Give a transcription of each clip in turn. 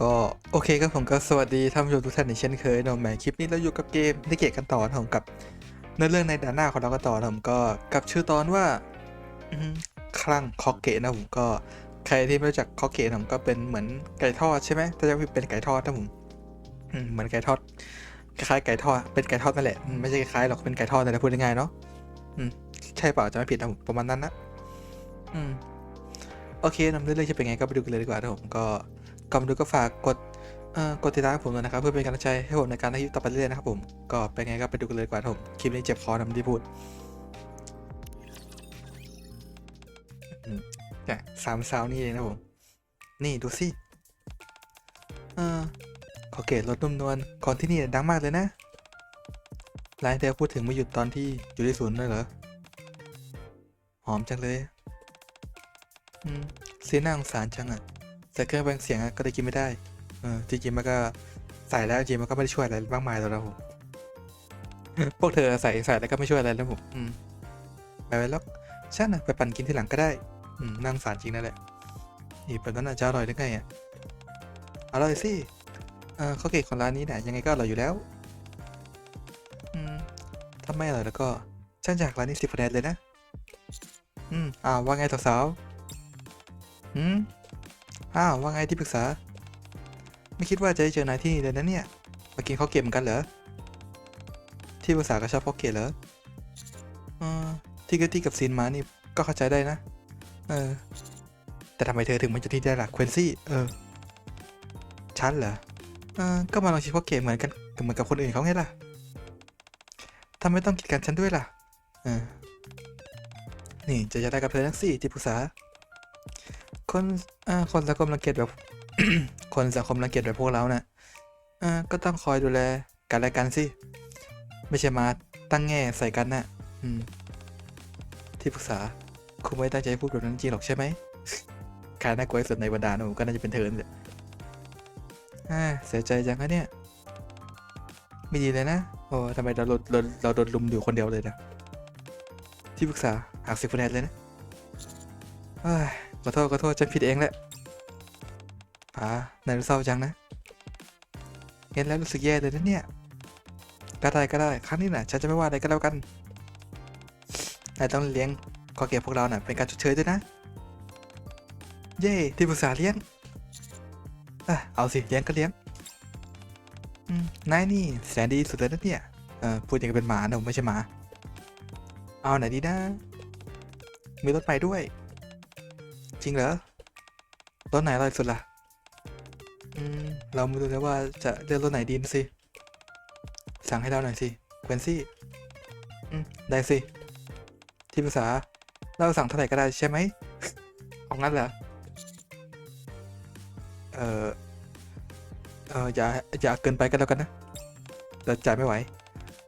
ก็โอเคครับผมก็สวัสดีท่านผู้ชมทุกท่านอีกเช่นเคยนะแหมคลิปนี้เราอยู่กับเกมนิเกตกันต่อนะผมกับเนื้อเรื่องในด่านหน้าของเรากันต่อนะผมก็กับชื่อตอนว่าคลั่งคอกเกตนะผมก็ใครที่ไม่รู้จักคอกเกตผมก็เป็นเหมือนไก่ทอดใช่ไหมถ้าจะเป็นไก่ทอดนะผมเหมือนไก่ทอดคล้ายไก่ทอดเป็นไก่ทอดนั่นแหละไม่ใช่คล้ายหรอกเป็นไก่ทอดแต่พูดง่ายๆเนาะใช่เปล่าจะไม่ผิดนะผมประมาณนั้นนะอืมโอเคนำเรื่องจะเป็นไงก็ไปดูกันเลยดีกว่านะผมก็ ก่อนมาดูก็ฝากกดกดติดตามผมด้วยนะครับ เพื่อเป็นกำลังใจให้ผมในการทำคลิปต่อไปเรื่อยๆนะครับผม ก็เป็นไงก็ไปดูกันเลยกว่าผมคลิปนี้เจ็บคอทำที่พูดอืมเนี่ยสามซาวนี่เองนะผม นี่ดูสิเออขอเกตรถนุ่มนวลก่อนที่นี่ดังมากเลยนะรายเดียวพูดถึงไม่หยุดตอนที่อยู่ที่ศูนย์เลยเหรอ หอมจังเลย อืมเสียหน้าสงสารจังอะ ใส่เครื่องแปลงเสียงก็ได้กินไม่ได้เออจริงๆมันก็ใส่แล้วจริงๆมันก็ไม่ได้ช่วยอะไรมากมายหรอกนะผมพวกเธอใส่ใส่แล้วก็ไม่ช่วยอะไรแล้วผมอืมไปไปแล้วฉันนะไปปั่นกินที่หลังก็ได้อืมนั่งสารจริงนั่นแหละนี่แบบนั้นอาจจะอร่อยหรือไงอะอร่อยสิเออข้าวเกรี๊ยวของร้านนี้เนี่ยยังไงก็อร่อยอยู่แล้วอืมถ้าไม่อร่อยแล้วก็ฉันจากร้านนี้สิบคะแนนเลยนะ อืมอ่าว่าไงสาวๆอืม อ้าวว่าไงที่ปรึกษา ไม่คิดว่าจะได้เจอนายที่นี่เลยนะเนี่ยมากินข้าวเกรี๊ยวเหมือนกันเหรอ ที่ปรึกษาก็ชอบข้าวเกรี๊ยวเหรออที่เกตตี้กับซีนมานี่ก็เข้าใจได้นะ เออ แต่ทำไมเธอถึงมาจากที่ได้ล่ะเควนซี่ เออ ฉันเหรอเออก็มาลองชิมข้าวเกรี๊ยวเหมือนกันเหมือนกับคนอื่นเขาไงล่ะทำไมต้องกีดกันฉันด้วยล่ะ เออ นี่จะจะได้กับเธอนักสิที่ปรึกษา คนอ่าคนสังคมรังเกียจแบบ คนสังคมรังเกียจแบบพวกเรานะ่ะอ่าก็ต้องคอยดูแลกันและกันสิ ไม่ใช่มาตั้งแง่ใส่กันนะ่ะ อืม ที่ปรึกษาคุณไม่ตั้งใจพูดแบบนั้นจริงหรอกใช่ไหมใครน่ากลัวที่สุดในบรรดาหนะผมก็น่าจะเป็นเธอนี่แหละอ่าเสียใจจังนะเนี่ย ไม่ดีเลยนะ โอ้ทำไมเราโดนเราเราโดนลุมอยู่คนเดียวเลยนะ ที่ปรึกษาหักสิบคะแนนเลยนะเอ้ ขอโทษขอโทษฉันผิดเองแหละป๋านายรู้เศร้าจังนะเห็นแล้วรู้สึกแย่เลยนะเนี่ยก็ได้ก็ได้ครั้งนี้นะฉันจะไม่ว่าอะไรก็แล้วกันนายต้องเลี้ยงขอเก็บพวกเราน่ะเป็นการชดเชยด้วยนะ เย่ที่ปรึกษาเลี้ยงอะเอาสิเลี้ยงก็เลี้ยงนายนี่แสนดีสุดเลยนะเนี่ยเออพูดอย่างเป็นหมานะผมไม่ใช่หมา เอาไหนดีนะ มีรถใหม่ด้วย จริงเหรอรถไหนอร่อยสุดล่ะ อืม เราไม่รู้แล้วว่าจะเลือกรถไหนดีนะสิ สั่งให้เราหน่อยสิเควนซี่ อืม ได้สิ ที่ปรึกษา เราสั่งเท่าไหร่ก็ได้ใช่ไหมเอางั้นเหรอ เออเอออย่า อย่าเกินไปก็แล้วกันนะเราจ่ายไม่ไหว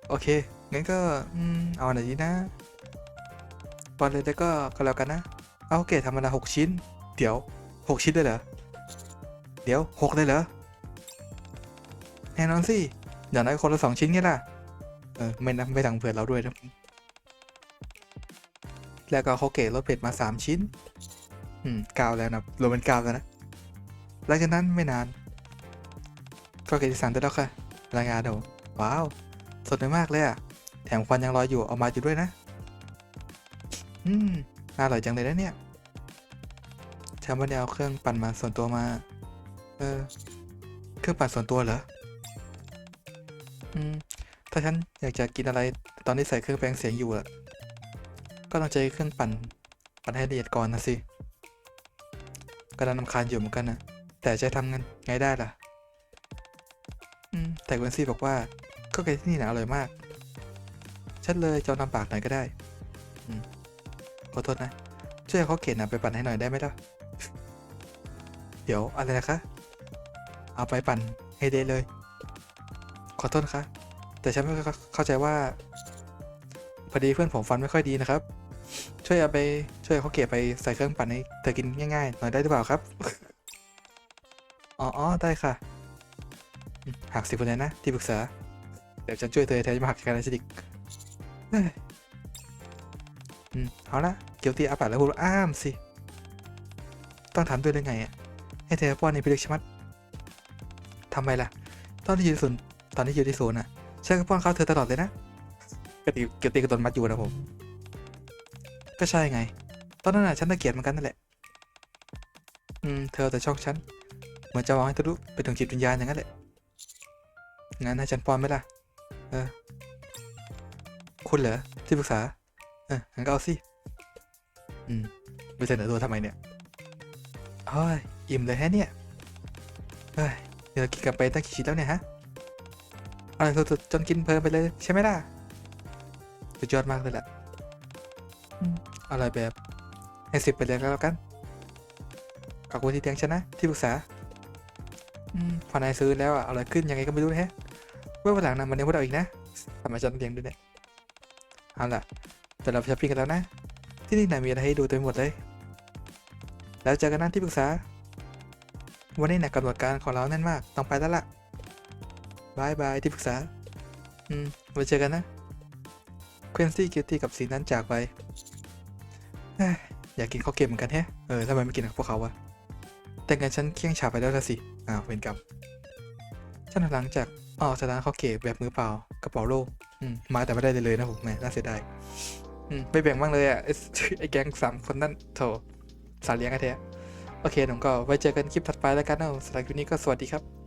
โอเค งั้นก็ อืม เอาอันไหนดีนะบอลเลยแล้วก็ก็แล้วกันนะ เอาโอเคธรรมดาหกชิ้น เดี๋ยวหกชิ้นเลยเหรอ เดี๋ยวหกเลยเหรอ แน่นอนสิ อย่างน้อยคนละสองชิ้นไงล่ะ เออ ไม่นับไม่ถังเผื่อเราด้วยนะ แล้วก็เขาเกตรสเผ็ดมาสามชิ้น อืมก้าแล้วนะรวมเป็นก้าแล้วนะ หลังจากนั้นไม่นาน ก็เกตที่สั่งได้แล้วค่ะรายงานเดี๋ยวว้าว สดมากเลยอะแถมควันยังลอยอยู่ เอามาอยู่ด้วยนะ อืม อร่อยจังเลยนะเนี่ยฉันไม่ได้เอาเครื่องปั่นมาส่วนตัวมา เออ เครื่องปั่นส่วนตัวเหรอ อืม ถ้าฉันอยากจะกินอะไรตอนที่ใส่เครื่องแปลงเสียงอยู่อะก็ต้องใช้เครื่องปั่น ปั่นให้ละเอียดก่อนนะสิก็น่านำคาญอยู่เหมือนกันนะแต่จะทำงันไงได้ล่ะ อืม แต่คุณซี่บอกว่าก็ไก่ที่นี่นะอร่อยมาก ฉันเลยจะเอานำปากหน่อยก็ได้ อืม ขอโทษนะ ช่วยเขาเข็นนะไปปั่นให้หน่อยได้ไหมล่ะ เดี๋ยวอะไรนะคะ เอาไปปั่นให้เดเลย ขอโทษนะคะแต่ฉันไม่เข้าใจว่า พอดีเพื่อนผมฟันไม่ค่อยดีนะครับ ช่วยเอาไปช่วยเขาเก็บไปใส่เครื่องปั่นให้เธอกินง่ายๆหน่อยได้หรือเปล่าครับ อ๋ออได้ค่ะ หักสิบคะแนนนะที่ปรึกษา เดี๋ยวฉันช่วยเธอแทนจะมาหักคะแนนฉันอีก อืมเอาละเกียวตีอาปาแล้วพูดว่าอ้ามสิ ต้องถามด้วยได้ไงอะให้เธอป้อนในพิลึกชมัดทำไมล่ะ ตอนที่อยู่ที่ศูนย์ตอนที่อยู่ที่ศูนย์อะฉันก็ป้อนเข้าเธอตลอดเลยนะกติเกียวตีกับตนมัดอยู่นะผม ก็ใช่ไง ตอนนั้นน่ะฉันน่าเกียดเหมือนกันนั่นแหละ อืม เธอแต่ช่องฉัน เหมือนจะมองให้ทะลุไปถึงจิตวิญญาณอย่างนั้นแหละ งั้นให้ฉันป้อนไหมล่ะ เออ คุณเหรอที่ปรึกษา อองั้นก็เอาสิ อืมไปเสนอตัวทำไมเนี่ยเฮ้ยอิ่มเลยแฮะเนี่ย เฮ้ยเดี๋ยวเรากินกลับไปตั้งกี่ชิ้นแล้วเนี่ยฮะอร่อยสุดๆจนกินเพลินไปเลยใช่ไหมล่ะสุดยอดมากเลยแหละอืมอร่อยแบบให้สิบไปเลยก็แล้วกัน ขอบคุณที่เลี้ยงฉันนะ ที่ปรึกษาอืมพอนายซื้อแล้วอะอร่อยขึ้นยังไงก็ไม่รู้นะแฮะเมื่อวันหลังนำมาเลี้ยงพวกเราอีกนะทำไมฉันเลี้ยงด้วยเนี่ยเอาล่ะ แต่เราไปช้อปปิ้งกันแล้วนะ ที่นี่นายมีอะไรให้ดูเต็มหมดเลย แล้วเจอกันนะที่ปรึกษา วันนี้นะกำหนดการของเราแน่นมาก ต้องไปแล้วล่ะบายบายที่ปรึกษา อืมไว้เจอกันนะเควนซี่กิตตี้กับสีนั้นจากไป อยากกินข้าวเก๋เหมือนกันแฮะ เออทำไมไม่กินกับพวกเขาวะ แต่งั้นฉันเคี่ยงฉาไปแล้วละสิ อ้าวเวรกรรมฉันหลังจากออกจากร้านข้าวเก๋แบบมือเปล่ากระเป๋าโล่อืมมาแต่ไม่ได้เลยนะผมแม่น่าเสียดาย ไม่แบ่งบ้างเลยอะไอ้แก๊งสามคนนั่นโถสาเลี้ยงไอ้แท้โอเคผมก็ไว้เจอกันคลิปถัดไปแล้วกันนะสำหรับคลิปนี้ก็สวัสดีครับ